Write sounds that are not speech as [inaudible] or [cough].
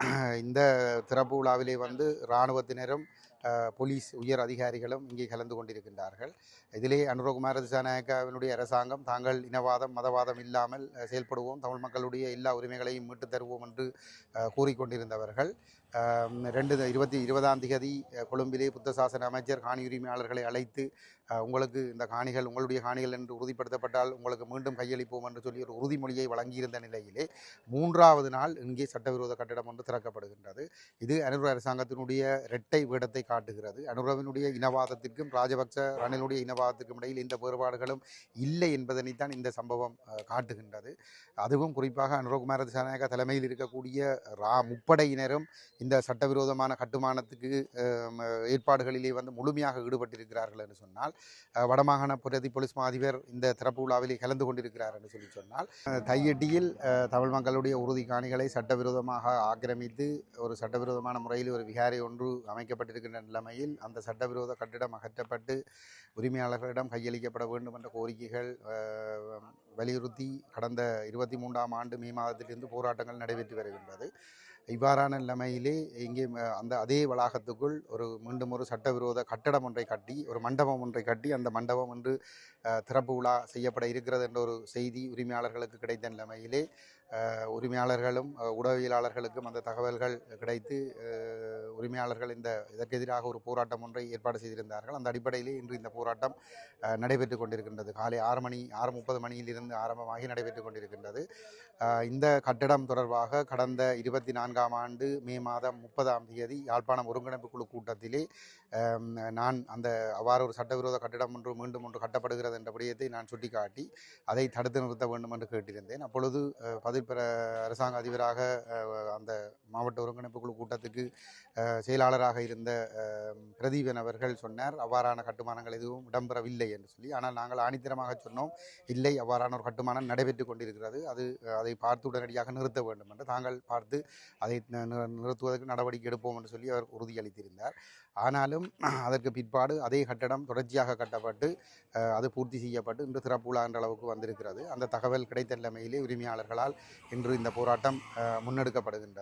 [clears throat] இந்த திறப்பு விழாவிலே வந்து இராணுவத்தினரும் போலீஸ் உயர் அதிகாரிகளும் இங்கே கலந்து கொண்டிருக்கின்றார்கள். இதிலே அனுரகுமார திசாநாயக்காவினுடைய அரசாங்கம் தாங்கள் இனவாதம் மதவாதம் இல்லாமல் செயல்படுவோம் தமிழ் மக்களுடைய எல்லா உரிமைகளையும் மீட்டு தருவோம் என்று கூறிக்கொண்டிருந்தவர்கள். ரெண்டு இருபத்தி இருபதாம் திகதி கொழும்பிலே புத்த சாசன அமைச்சர் காணி உரிமையாளர்களை அழைத்து உங்களுக்கு இந்த காணிகள் உங்களுடைய காணிகள் என்று உறுதிப்படுத்தப்பட்டால் உங்களுக்கு மீண்டும் கையளிப்போம் என்று சொல்லி ஒரு உறுதிமொழியை வழங்கியிருந்த நிலையிலே மூன்றாவது நாள் இங்கே சட்டவிரோத கட்டிடம் ஒன்று திறக்கப்படுகின்றது. இது அனுர அரசாங்கத்தினுடைய இரட்டை வேடத்தை காட்டுகிறது. அனுரவினுடைய இனவாதத்திற்கும் ராஜபக்ச ரணிலுடைய இனவாதத்திற்கும் இடையில் இந்த வேறுபாடுகளும் இல்லை என்பதனைத்தான் இந்த சம்பவம் காட்டுகின்றது. அதுவும் குறிப்பாக அனுரகுமார திசாநாயக தலைமையில் இருக்கக்கூடிய ரா முப்படையினரும் இந்த சட்டவிரோதமான கட்டுமானத்துக்கு ஏற்பாடுகளிலே வந்து முழுமையாக ஈடுபட்டிருக்கிறார்கள் என்று சொன்னால் வடமாகாண பிரதி போலீஸ் மாதிபர் இந்த திறப்பு விழாவிலே கலந்து கொண்டிருக்கிறார் என்று சொல்லி சொன்னால் தையடியில் தையட்டியில் தமிழ் மக்களுடைய உறுதி காணிகளை சட்டவிரோதமாக ஆக்கிரமித்து ஒரு சட்டவிரோதமான முறையில் ஒரு விகாரை ஒன்று அமைக்கப்பட்டிருக்கின்ற நிலைமையில் அந்த சட்டவிரோத கட்டிடம் அகற்றப்பட்டு உரிமையாளர்களிடம் கையளிக்கப்பட வேண்டும் என்ற கோரிக்கைகள் வலியுறுத்தி கடந்த இருபத்தி மூன்றாம் ஆண்டு மே மாதத்திலிருந்து போராட்டங்கள் நடைபெற்று வருகின்றது. இவ்வாறான நிலைமையிலே இங்கே அந்த அதே வளாகத்துக்குள் ஒரு மீண்டும் ஒரு சட்டவிரோத கட்டடம் ஒன்றை கட்டி ஒரு மண்டபம் ஒன்றை கட்டி அந்த மண்டபம் ஒன்று திறப்பு விழா செய்யப்பட இருக்கிறது என்ற ஒரு செய்தி உரிமையாளர்களுக்கு கிடைத்த நிலைமையிலே உரிமையாளர்களும் உடவியலாளர்களுக்கும் அந்த தகவல்கள் கிடைத்து உரிமையாளர்கள் இந்த இதற்கு எதிராக ஒரு போராட்டம் ஒன்றை ஏற்பாடு செய்திருந்தார்கள். அந்த அடிப்படையிலே இன்று இந்த போராட்டம் நடைபெற்று கொண்டிருக்கின்றது. காலை ஆறு மணி ஆறு முப்பது மணியிலிருந்து ஆரம்பமாகி நடைபெற்று கொண்டிருக்கின்றது. இந்த கட்டடம் தொடர்பாக கடந்த இருபத்தி நான்காம் ஆண்டு மே மாதம் முப்பதாம் தேதி யாழ்ப்பாணம் ஒருங்கிணைப்பு குழு கூட்டத்திலே நான் அந்த அவ்வாறு ஒரு சட்டவிரோத கட்டிடம் ஒன்று மீண்டும் ஒன்று கட்டப்படுகிறது என்ற விடயத்தை நான் சுட்டிக்காட்டி அதை தடுத்து நிறுத்த வேண்டும் என்று கேட்டிருந்தேன். அப்பொழுது பதில் பெற அரசாங்க அதிபராக அந்த ஒருங்கிணைப்பு செயலாளராக இருந்த பிரதீபன் அவர்கள் சொன்னார் அவ்வாறான கட்டுமானங்கள் எதுவும் இடம்பெறவில்லை என்று சொல்லி. ஆனால் நாங்கள் ஆணித்தரமாக சொன்னோம் இல்லை அவ்வாறான ஒரு கட்டுமானம் நடைபெற்று கொண்டிருக்கிறது. அது அதை பார்த்து உடனடியாக நிறுத்த வேண்டும் என்று. தாங்கள் பார்த்து அதை நிறுத்துவதற்கு நடவடிக்கை எடுப்போம் என்று சொல்லி அவர் உறுதியளித்திருந்தார் ஆனாலும் அதற்கு பிற்பாடு அதே கட்டடம் தொடர்ச்சியாக கட்டப்பட்டு அது பூர்த்தி செய்யப்பட்டு இன்று திறப்புலா என்ற அளவுக்கு வந்திருக்கிறது. அந்த தகவல் கிடைத்த நிலைமையிலே உரிமையாளர்களால் இன்று இந்த போராட்டம் முன்னெடுக்கப்படுகின்றது.